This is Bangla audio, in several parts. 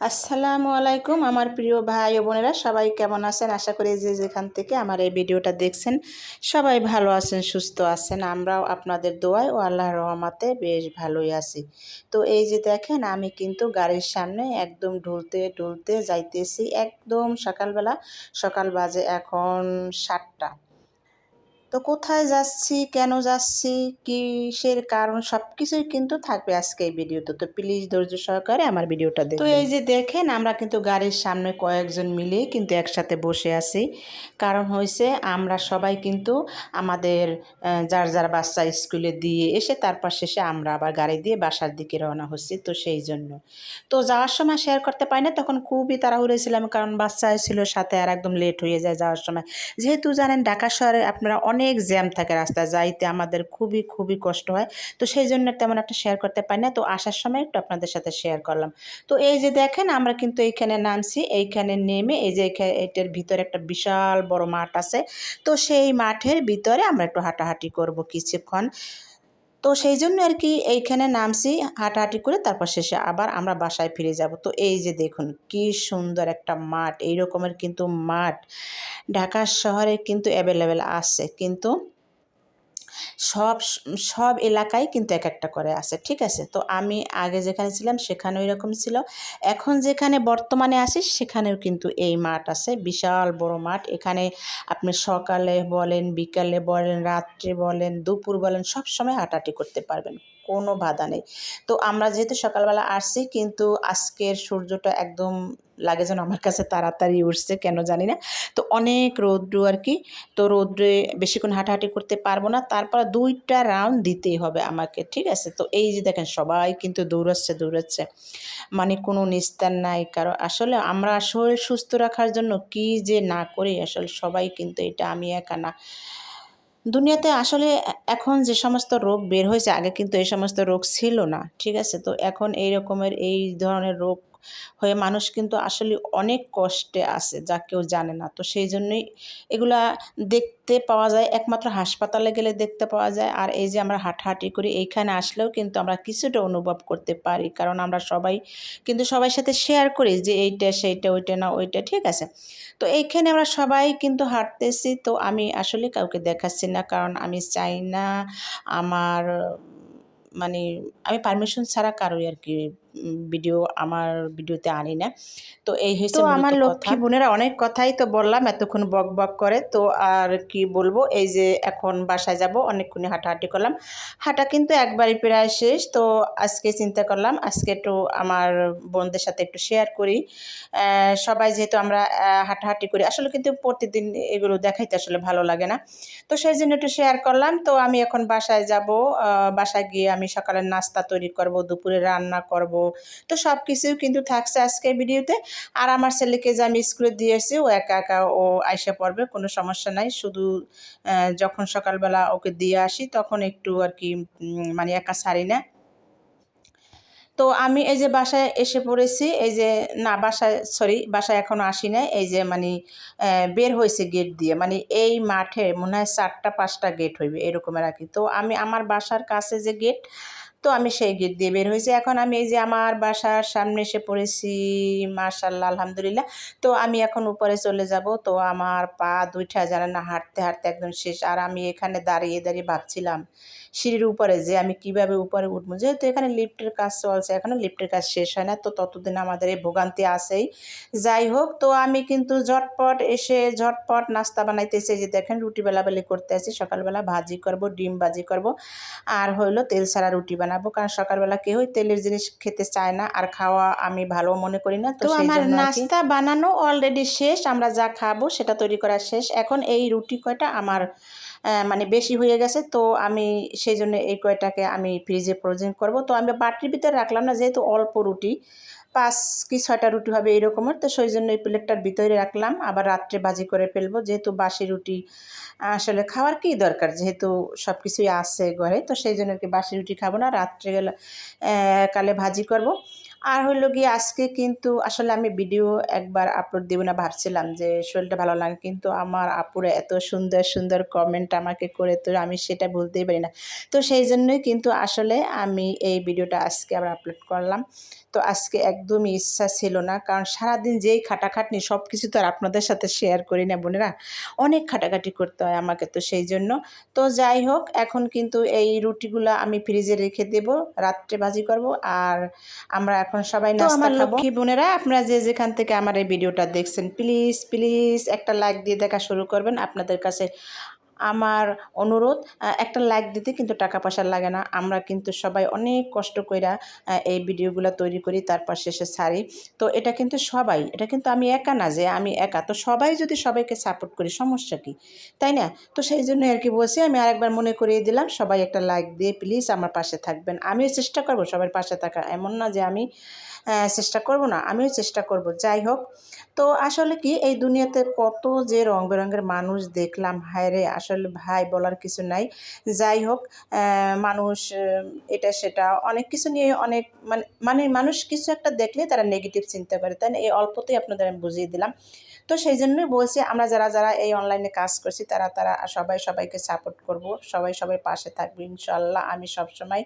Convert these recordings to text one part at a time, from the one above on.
আসসালামু আলাইকুম, আমার প্রিয় ভাই ও বোনেরা, সবাই কেমন আছেন? আশা করি যে যেখান থেকে আমার এই ভিডিওটা দেখছেন, সবাই ভালো আছেন, সুস্থ আছেন। আমরাও আপনাদের দোয়ায় ও আল্লাহ রহমাতে বেশ ভালোই আছি। তো এই যে দেখেন, আমি কিন্তু গাড়ির সামনে একদম ঢুলতে ঢুলতে যাইতেছি একদম সকালবেলা, সকাল বাজে এখন সাতটা। তো কোথায় যাচ্ছি? কেন যাচ্ছি? কিসের কারণ? সব কিছুই কিন্তু থাকবে আজকে এই ভিডিওতে। তো প্লিজ ধৈর্য সহকারে আমার ভিডিওটা দেখুন তো এই যে দেখেন, আমরা কিন্তু গাড়ির সামনে কয়েকজন মিলে কিন্তু একসাথে বসে আছি। কারণ হয়েছে আমরা সবাই কিন্তু আমাদের যার যার বাচ্চা স্কুলে দিয়ে এসে তারপর শেষে আমরা আবার গাড়ি দিয়ে বাসার দিকে রওনা হচ্ছি, তো সেই জন্য। তো যাওয়ার সময় শেয়ার করতে পারি না, তখন খুবই তাড়াহুড়ো ছিলাম, কারণ বাচ্চা ছিল সাথে আর একদম লেট হয়ে যায় যাওয়ার সময়। যেহেতু জানেন ঢাকা শহরে আপনারা অনেক জ্যাম থাকে রাস্তা যাইতে আমাদের খুবই খুবই কষ্ট হয়। তো সেই জন্য তেমন একটা শেয়ার করতে পারি না। তো আসার সময় একটু আপনাদের সাথে শেয়ার করলাম। তো এই যে দেখেন, আমরা কিন্তু এইখানে নামছি, এইখানে নেমে এই যে এটার ভিতরে একটা বিশাল বড় মাঠ আছে। তো সেই মাঠের ভিতরে আমরা একটু হাঁটাহাঁটি করব কিছুক্ষণ। তো সেই জন্য আর কি এইখানে নামছি, হাঁটাহাঁটি করে তারপর শেষে আবার আমরা বাসায় ফিরে যাব। তো এই যে দেখুন, কি সুন্দর একটা মাঠ এই রকমের কিন্তু মাঠ। ঢাকা শহরে কিন্তু অ্যাভেলেবেল আছে। কিন্তু সব সব এলাকায় কিন্তু এক একটা করে আছে, ঠিক আছে? তো আমি আগে যেখানে ছিলাম সেখানেও এরকম ছিল। এখন যেখানে বর্তমানে আছি সেখানেও কিন্তু এই মাঠ আছে, বিশাল বড় মাঠ। এখানে আপনি সকালে বলেন, বিকালে বলেন, রাত্রে বলেন, দুপুর বলেন, সব সময় হাঁটাহাঁটি করতে পারবেন। কোনো বাধা নেই। তো আমরা যেহেতু সকালবেলা আসছি, কিন্তু আজকের সূর্যটা একদম লাগে যেন আমার কাছে তাড়াতাড়ি উঠছে, কেন জানি না। তো অনেক রৌদ্র আর কি, তো রৌদ্রে বেশিক্ষণ হাঁটাহাঁটি করতে পারব না। তারপর দুইটা রাউন্ড দিতেই হবে আমাকে, ঠিক আছে? তো এই যে দেখেন, সবাই কিন্তু দৌড়াচ্ছে দৌড়াচ্ছে। মানে কোনো নিস্তার নাই কারণ আসলে আমরা শরীর সুস্থ রাখার জন্য কি যে না করি, আসলে সবাই কিন্তু এটা আমি একা না। দুনিয়াতে আসলে এখন যে সমস্ত রোগ বের হয়েছে, আগে কিন্তু এই সমস্ত রোগ ছিল না, ঠিক আছে? তো এখন এই রকমের এই ধরনের রোগ হয়ে মানুষ কিন্তু আসলে অনেক কষ্টে আছে, যা কেউ জানে না। তো সেই জন্যই এগুলা দেখতে পাওয়া যায়, একমাত্র হাসপাতালে গেলে দেখতে পাওয়া যায়। আর এই যে আমরা হাঁটাহাঁটি করি, এইখানে আসলেও কিন্তু আমরা কিছুটা অনুভব করতে পারি। কারণ আমরা সবাই কিন্তু সবার সাথে শেয়ার করি যে এইটা সেইটা, ওইটা না, ওইটা, ঠিক আছে? তো এইখানে আমরা সবাই কিন্তু হাঁটতেছি, তো আমি আসলে কাউকে দেখাচ্ছি না। কারণ আমি চাই না আমার মানে আমি পারমিশন ছাড়া কারোই আর কি ভিডিও আমার ভিডিওতে আনি না। তো এই হচ্ছে আমার লক্ষ্মী বোনেরা অনেক কথাই তো বললাম এতক্ষণ বক বক করে। তো আর কি বলব এই যে এখন বাসায় যাব অনেকক্ষণই হাঁটাহাঁটি করলাম। হাঁটা কিন্তু একবারই প্রায় শেষ। তো আজকে চিন্তা করলাম আজকে একটু আমার বোনদের সাথে একটু শেয়ার করি। সবাই যেহেতু আমরা হাঁটাহাঁটি করি আসলে কিন্তু প্রতিদিন এগুলো দেখাইতে আসলে ভালো লাগে না। তো সেই জন্য একটু শেয়ার করলাম। তো আমি এখন বাসায় যাব বাসায় গিয়ে আমি সকালের নাস্তা তৈরি করব দুপুরে রান্না করব তো সব কিছুই কিন্তু থাকছে আজকের ভিডিওতে। আর আমার ছেলেকে যে আমি স্কুলে দিয়ে এসেছি ও একা একা, ও আইসে পড়বে, কোনো সমস্যা নাই। শুধু যখন সকালবেলা ওকে দিয়ে আসি, তখন একটু আর কি মানে একা ছাড়ি না। তো আমি এই যে বাসায় এসে পড়েছি, এই যে, না, বাসায়, সরি, বাসায় এখনও আসি নাই। এই যে মানে বের হয়েছে গেট দিয়ে। মানে এই মাঠে মনে হয় চারটা, পাঁচটা গেট হইবে, এরকমের আর কি। তো আমি, আমার বাসার কাছে যে গেট তো আমি সেই গেট দিয়ে বের হয়েছি। এখন আমি এই যে আমার বাসার সামনে এসে পড়েছি মার্শাল্লাহ আলহামদুলিল্লাহ। তো আমি এখন উপরে চলে যাব। তো আমার পা দুইটা জানে না, হাঁটতে হাঁটতে একদম শেষ। আর আমি এখানে দাঁড়িয়ে দাঁড়িয়ে ভাবছিলাম, সিঁড়ির উপরে যে আমি কীভাবে উপরে উঠবো। যেহেতু এখানে লিফটের কাজ চলছে, এখনও লিফটের কাজ শেষ হয় না। তো ততদিন আমাদের এই ভোগান্তি আসেই যাই হোক, তো আমি কিন্তু ঝটপট এসে ঝটপট নাস্তা বানাইতেছি। যে দেখেন, রুটি বেলাবেলি করতে আসি। সকালবেলা ভাজি করব, ডিম ভাজি করব। আর হইল তেল ছাড়া রুটি বানাবো কারণ সকালবেলা কেউই তেলের জিনিস খেতে চায় না আর খাওয়া আমি ভালো মনে করি না তো আমার নাস্তা বানানো অলরেডি শেষ আমরা যা খাব সেটা তৈরি করা শেষ। এখন এই রুটি কয়টা আমার আহ, মানে বেশি হয়ে গেছে তো আমি সেই জন্য এই কয়টাকে আমি ফ্রিজে ফ্রোজেন করব। তো আমি বাটির ভিতরে রাখলাম না যেহেতু অল্প রুটি পাঁচ কি ছয়টা রুটি হবে এরকমের, তো সেই জন্য এই প্লেটটার ভিতরে রাখলাম। আবার রাত্রে ভাজি করে ফেলব, যেহেতু বাসি রুটি আসলে খাওয়ার কি দরকার? যেহেতু সব কিছুই আছে ঘরে, তো সেই জন্য কি বাসি রুটি খাব না। রাত্রে গেলে কালে ভাজি করব। আর হইল গিয়ে আজকে কিন্তু আসলে আমি ভিডিও একবার আপলোড দেবো না, ভাবছিলাম যে শরীরটা ভালো লাগে কিন্তু আমার আপুরা এত সুন্দর সুন্দর কমেন্ট আমাকে করে, তো আমি সেটা বলতেই পারি না। তো সেই জন্যই কিন্তু আসলে আমি এই ভিডিওটা আজকে আবার আপলোড করলাম। তো আজকে একদমই ইচ্ছা ছিল না, কারণ সারাদিন যেই খাটাখাটনি সব কিছু তো আর আপনাদের সাথে শেয়ার করি না বোনেরা, অনেক খাটাখাটি করতে হয় আমাকে তো সেই জন্য। তো যাই হোক, এখন কিন্তু এই রুটিগুলো আমি ফ্রিজে রেখে দেব, রাত্রে ভাজি করব, আর আমরা সবাই তো নাস্তা আমার খাব। লক্ষ্মী বোনেরা আপনারা যে যেখান থেকে আমার এই ভিডিওটা দেখছেন প্লিজ প্লিজ একটা লাইক দিয়ে দেখা শুরু করবেন। আপনাদের কাছে আমার অনুরোধ একটা লাইক দিতে কিন্তু টাকা পয়সা লাগে না। আমরা কিন্তু সবাই অনেক কষ্ট কইরা এই ভিডিওগুলো তৈরি করি, তারপর শেষে ছাড়ি। তো এটা কিন্তু সবাই, এটা কিন্তু আমি একা না যে আমি একা। তো সবাই যদি সবাইকে সাপোর্ট করি, সমস্যা কি? তাই না? তো সেই জন্য আর কি বলছি, আমি আরেকবার মনে করিয়ে দিলাম, সবাই একটা লাইক দিয়ে প্লিজ আমার পাশে থাকবেন। আমিও চেষ্টা করব সবার পাশে থাকা। এমন না যে আমি চেষ্টা করব না, আমিও চেষ্টা করব। যাই হোক, তো আসলে কি এই দুনিয়াতে কত যে রং বেরঙের মানুষ দেখলাম হায় রে আসলে ভাই বলার কিছু নাই। যাই হোক মানুষ এটা সেটা, অনেক কিছু নিয়ে অনেক মানে মানে মানুষ কিছু একটা দেখলে তারা নেগেটিভ চিন্তা করে, তাই এই অল্পতেই আপনাদের আমি বুঝিয়ে দিলাম। তো সেই জন্যই বলছি, আমরা যারা যারা এই অনলাইনে কাজ করছি, তারা তারা সবাই সবাইকে সাপোর্ট করব, সবাই সবাই পাশে থাকবে ইনশাল্লাহ আমি সবসময়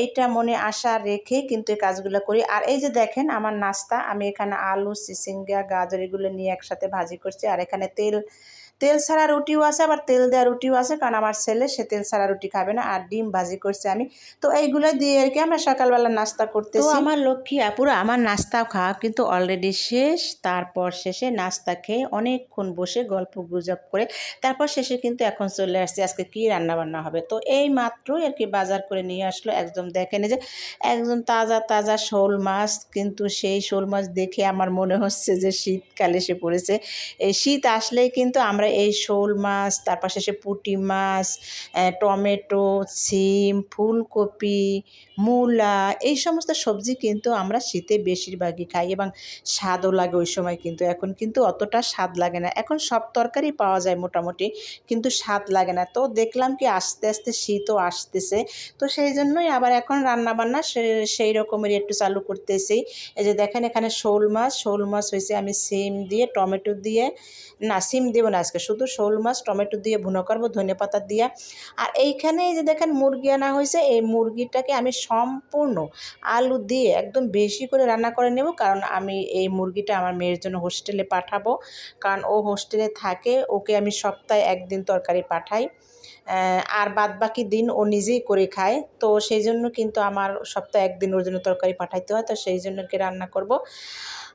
এইটা মনে আশা রেখে কিন্তু এই কাজগুলো করি। আর এই যে দেখেন, আমার নাস্তা, আমি এখানে আলু, সিসিঙ্গা, গাজর, এগুলো নিয়ে একসাথে ভাজি করছি, আর এখানে তেল তেল ছাড়া রুটিও আছে আবার তেল দেওয়া রুটিও আছে কারণ আমার ছেলে সে তেল ছাড়া রুটি খাবে না আর ডিম ভাজি করছে আমি। তো এইগুলো দিয়ে আর কি আমরা সকালবেলা নাস্তা তো আমার লক্ষ্মী আপুরা আমার নাস্তা খাওয়া কিন্তু অলরেডি শেষ তারপর শেষে নাস্তা খেয়ে অনেকক্ষণ বসে গল্প গুজব করে তারপর শেষে কিন্তু এখন চলে আসছে আজকে কি রান্না বান্না হবে? তো এই মাত্রই আর কি বাজার করে নিয়ে আসলো একদম দেখেন যে একদম তাজা তাজা শোল মাছ কিন্তু সেই শোল মাছ দেখে আমার মনে হচ্ছে যে শীতকাল এসে পড়েছে। এই শীত আসলেই কিন্তু আমরা এই শোল মাছ তারপর শেষে পুঁটি মাছ টমেটো, সিম, ফুলকপি, মূলা, এই সমস্ত সবজি কিন্তু আমরা শীতে বেশিরভাগই খাই এবং স্বাদও লাগে ওই সময় কিন্তু। এখন কিন্তু অতটা স্বাদ লাগে না। এখন সব তরকারি পাওয়া যায় মোটামুটি, কিন্তু স্বাদ লাগে না। তো দেখলাম কি আস্তে আস্তে শীতও আসতেছে। তো সেই জন্যই আবার এখন রান্না বান্না সেই রকমেরই একটু চালু করতেছি। এই যে দেখেন এখানে শোল মাছ শোল মাছ হয়েছে আমি সিম দিয়ে, টমেটো দিয়ে, না, সিম দেবো না আজকে শুধু শোল মাছ, টমেটো দিয়ে ভুনো করব, ধনে পাতা দিয়ে। আর এইখানে এই যে দেখেন মুরগি আনা হয়েছে, এই মুরগিটাকে আমি সম্পূর্ণ আলু দিয়ে একদম বেশি করে রান্না করে নেব, কারণ আমি এই মুরগিটা আমার মেয়ের জন্য হোস্টেলে পাঠাবো। কারণ ও হোস্টেলে থাকে, ওকে আমি সপ্তাহে একদিন তরকারি পাঠাই। আর বাদ বাকি দিন ও নিজেই করে খায়। তো সেই জন্য কিন্তু আমার সপ্তাহে একদিন ওর জন্য তরকারি পাঠাইতে হয়, তো সেই জন্য কি রান্না করব।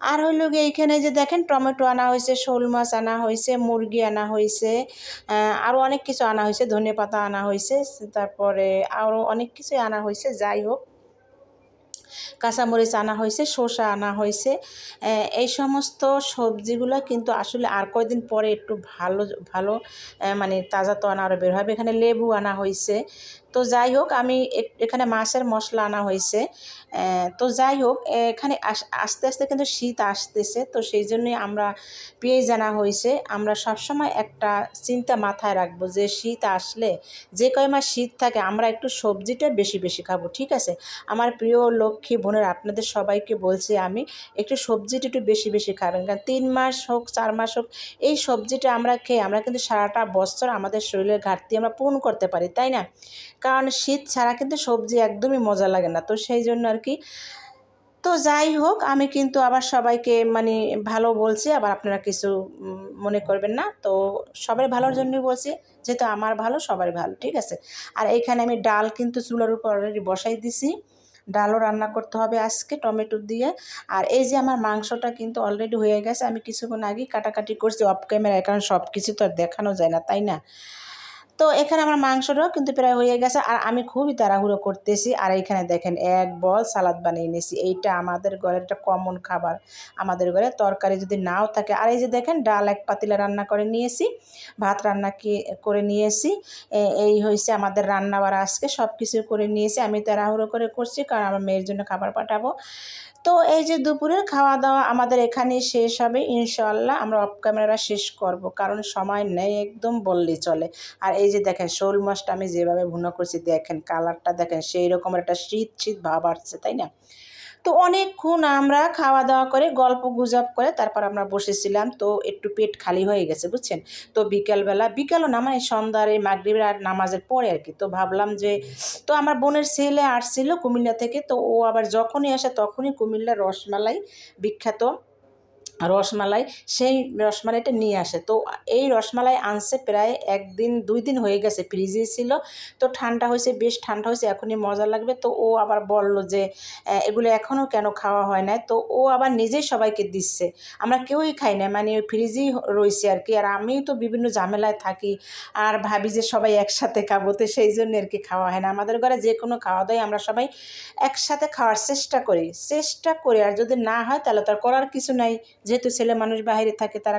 আর হইল গিয়ে এইখানে যে দেখেন টমেটো আনা হয়েছে, শোল মাছ আনা হয়েছে, মুরগি আনা হয়েছে আরও অনেক কিছু আনা হয়েছে, ধনে পাতা আনা হয়েছে, তারপরে আরও অনেক কিছুই আনা হয়েছে, যাই হোক। কাঁচামরিচ আনা হয়েছে, শসা আনা হয়েছে এই সমস্ত সবজিগুলো কিন্তু আসলে আর কয়দিন পরে একটু ভালো ভালো মানে তাজা তো আনা আরও বের হবে। এখানে লেবু আনা হয়েছে তো যাই হোক, আমি এখানে মাছের মশলা আনা হয়েছে। তো যাই হোক, এখানে আস- আস্তে আস্তে কিন্তু শীত আসতেছে, তো সেই জন্যই আমরা পেঁয়াজ আনা হয়েছে। আমরা সবসময় একটা চিন্তা মাথায় রাখব যে শীত আসলে যে কয় মাস শীত থাকে, আমরা একটু সবজিটা বেশি বেশি খাব, ঠিক আছে? আমার প্রিয় লক্ষ্মী বোনের, আপনাদের সবাইকে বলছি আমি, একটু সবজিটা একটু বেশি বেশি খাবেন। কারণ তিন মাস হোক, চার মাস হোক, এই সবজিটা আমরা খেয়ে, আমরা কিন্তু সারাটা বছর আমাদের শরীরের ঘাটতি আমরা পূরণ করতে পারি, তাই না? কারণ শীত ছাড়া কিন্তু সবজি একদমই মজা লাগে না। তো সেই জন্য আর কি। তো যাই হোক, আমি কিন্তু আবার সবাইকে মানে ভালো বলছি, আবার আপনারা কিছু মনে করবেন না। তো সবাই ভালোর জন্যই বলছি, যেহেতু আমার ভালো সবার ভালো, ঠিক আছে? আর এইখানে আমি ডাল কিন্তু চুলার উপর অলরেডি বসাই দিছি। ডালও রান্না করতে হবে আজকে টমেটো দিয়ে। আর এই যে আমার মাংসটা কিন্তু অলরেডি হয়ে গেছে, আমি কিছুক্ষণ আগেই কাটাকাটি করছি অফ ক্যামেরায় কারণ সব কিছু তো আর দেখানো যায় না, তাই না? তো এখানে আমার মাংসটাও কিন্তু প্রায় হয়ে গেছে। আর আমি খুবই তাড়াহুড়ো করতেছি। আর এইখানে দেখেন, এক বল সালাদ বানিয়ে নিয়েছি। এইটা আমাদের ঘরের একটা কমন খাবার। আমাদের ঘরে তরকারি যদি নাও থাকে। আর এই যে দেখেন, ডাল এক পাতিলা রান্না করে নিয়েছি। ভাত রান্না কি করে নিয়েছি। এই হয়েছে আমাদের রান্নাবার আজকে। সব কিছু করে নিয়েছি। আমি তাড়াহুড়ো করে করছি, কারণ আমার মেয়ের জন্য খাবার পাঠাবো। তো এই যে দুপুরের খাওয়া দাওয়া আমাদের এখানে শেষ হবে ইনশাল্লাহ আমরা অফ ক্যামেরা শেষ করব, কারণ সময় নেই, একদম বললে চলে। আর এই যে দেখেন, শোল মাছটা আমি যেভাবে ভুনা করছি, দেখেন কালারটা দেখেন সেই রকমের একটা শীত শীত ভাব আসছে, তাই না? তো অনেকক্ষণ আমরা খাওয়া দাওয়া করে গল্প গুজব করে তারপর আমরা বসেছিলাম। তো একটু পেট খালি হয়ে গেছে, বুঝছেন? তো বিকেলবেলা, বিকেলও না মানে সন্ধ্যার এই মাগরীবের আর নামাজের পরে আর কি। তো ভাবলাম যে, তো আমার বোনের ছেলে আসছিল কুমিল্লা থেকে। তো ও আবার যখনই আসে তখনই কুমিল্লার রসমালাই বিখ্যাত। রসমালাই, সেই রসমালাইটা নিয়ে আসে। তো এই রসমালাই আনছে প্রায় একদিন, দুই দিন হয়ে গেছে, ফ্রিজে ছিল। তো ঠান্ডা হয়েছে, বেশ ঠান্ডা হয়েছে, এখনই মজা লাগবে। তো ও আবার বলল যে এগুলো এখনও কেন খাওয়া হয় না তো ও আবার নিজেই সবাইকে দিচ্ছে। আমরা কেউই খাই না মানে ওই ফ্রিজেই রয়েছে আর কি। আর আমিও তো বিভিন্ন ঝামেলায় থাকি, আর ভাবি যে সবাই একসাথে খাব, তো সেই জন্য আর কি খাওয়া হয় না। আমাদের ঘরে যে কোনো খাওয়া দাওয়াই আমরা সবাই একসাথে খাওয়ার চেষ্টা করি। চেষ্টা করি, আর যদি না হয় তাহলে তার করার কিছু নাই। যেহেতু ছেলে মানুষ বাইরে থাকে তারা